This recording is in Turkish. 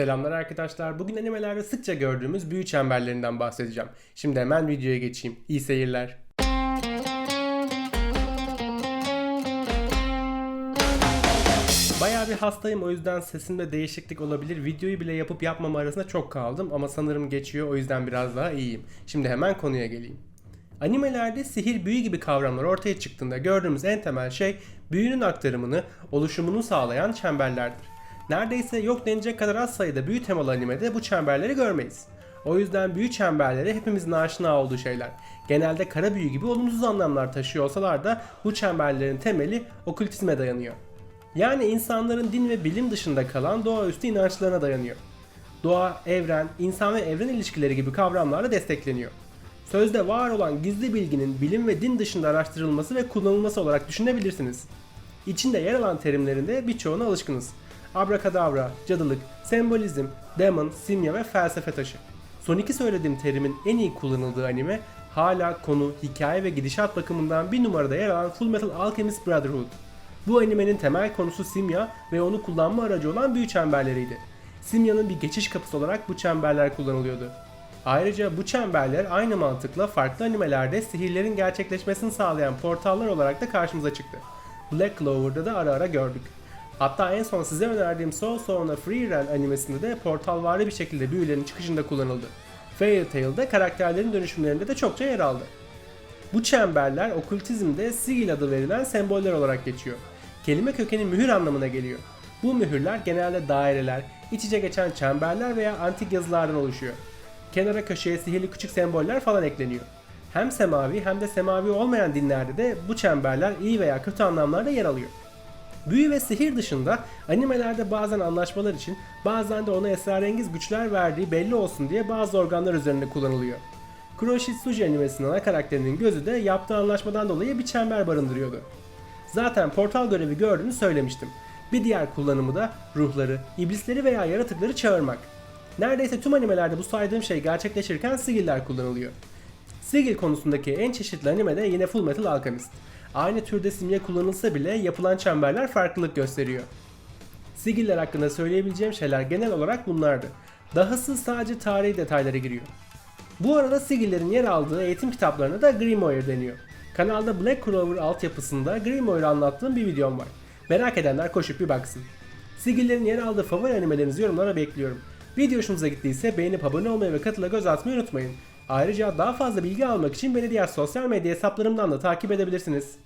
Selamlar arkadaşlar. Bugün animelerde sıkça gördüğümüz büyü çemberlerinden bahsedeceğim. Şimdi hemen videoya geçeyim. İyi seyirler. Bayağı bir hastayım o yüzden sesimde değişiklik olabilir. Videoyu bile yapıp yapmama arasında çok kaldım ama sanırım geçiyor o yüzden biraz daha iyiyim. Şimdi hemen konuya geleyim. Animelerde sihir, büyü gibi kavramlar ortaya çıktığında gördüğümüz en temel şey büyünün aktarımını, oluşumunu sağlayan çemberlerdir. Neredeyse yok denecek kadar az sayıda büyü temalı animede bu çemberleri görmeyiz. O yüzden büyü çemberleri hepimizin aşina olduğu şeyler. Genelde kara büyü gibi olumsuz anlamlar taşıyor olsalar da bu çemberlerin temeli okültizme dayanıyor. Yani insanların din ve bilim dışında kalan doğaüstü inançlarına dayanıyor. Doğa, evren, insan ve evren ilişkileri gibi kavramlarla destekleniyor. Sözde var olan gizli bilginin bilim ve din dışında araştırılması ve kullanılması olarak düşünebilirsiniz. İçinde yer alan terimlerinde birçoğuna alışkınız. Abrakadabra, cadılık, sembolizm, demon, simya ve felsefe taşı. Son iki söylediğim terimin en iyi kullanıldığı anime hala konu, hikaye ve gidişat bakımından bir numarada yer alan Fullmetal Alchemist Brotherhood. Bu animenin temel konusu simya ve onu kullanma aracı olan büyü çemberleriydi. Simyanın bir geçiş kapısı olarak bu çemberler kullanılıyordu. Ayrıca bu çemberler aynı mantıkla farklı animelerde sihirlerin gerçekleşmesini sağlayan portallar olarak da karşımıza çıktı. Black Clover'da da ara ara gördük. Hatta en son size önerdiğim Soul Stone'a Free Ren animesinde de portalvari bir şekilde büyülerin çıkışında kullanıldı. Fairy Tail'da karakterlerin dönüşümlerinde de çokça yer aldı. Bu çemberler okültizmde sigil adı verilen semboller olarak geçiyor. Kelime kökeni mühür anlamına geliyor. Bu mühürler genelde daireler, iç içe geçen çemberler veya antik yazılardan oluşuyor. Kenara köşeye sihirli küçük semboller falan ekleniyor. Hem semavi hem de semavi olmayan dinlerde de bu çemberler iyi veya kötü anlamlarda yer alıyor. Büyü ve sihir dışında animelerde bazen anlaşmalar için bazen de ona esrarengiz güçler verdiği belli olsun diye bazı organlar üzerinde kullanılıyor. Kuroshitsuji animesinin ana karakterinin gözü de yaptığı anlaşmadan dolayı bir çember barındırıyordu. Zaten portal görevi gördüğünü söylemiştim. Bir diğer kullanımı da ruhları, iblisleri veya yaratıkları çağırmak. Neredeyse tüm animelerde bu saydığım şey gerçekleşirken sigiller kullanılıyor. Sigil konusundaki en çeşitli anime de yine Fullmetal Alchemist. Aynı türde simge kullanılsa bile yapılan çemberler farklılık gösteriyor. Sigiller hakkında söyleyebileceğim şeyler genel olarak bunlardı. Dahası sadece tarihi detaylara giriyor. Bu arada sigillerin yer aldığı eğitim kitaplarına da Grimoire deniyor. Kanalda Black Clover altyapısında Grimoire'ı anlattığım bir videom var. Merak edenler koşup bir baksın. Sigillerin yer aldığı favori animelerinizi yorumlara bekliyorum. Video hoşunuza gittiyse beğenip abone olmayı ve katıla göz atmayı unutmayın. Ayrıca daha fazla bilgi almak için beni diğer sosyal medya hesaplarımdan da takip edebilirsiniz.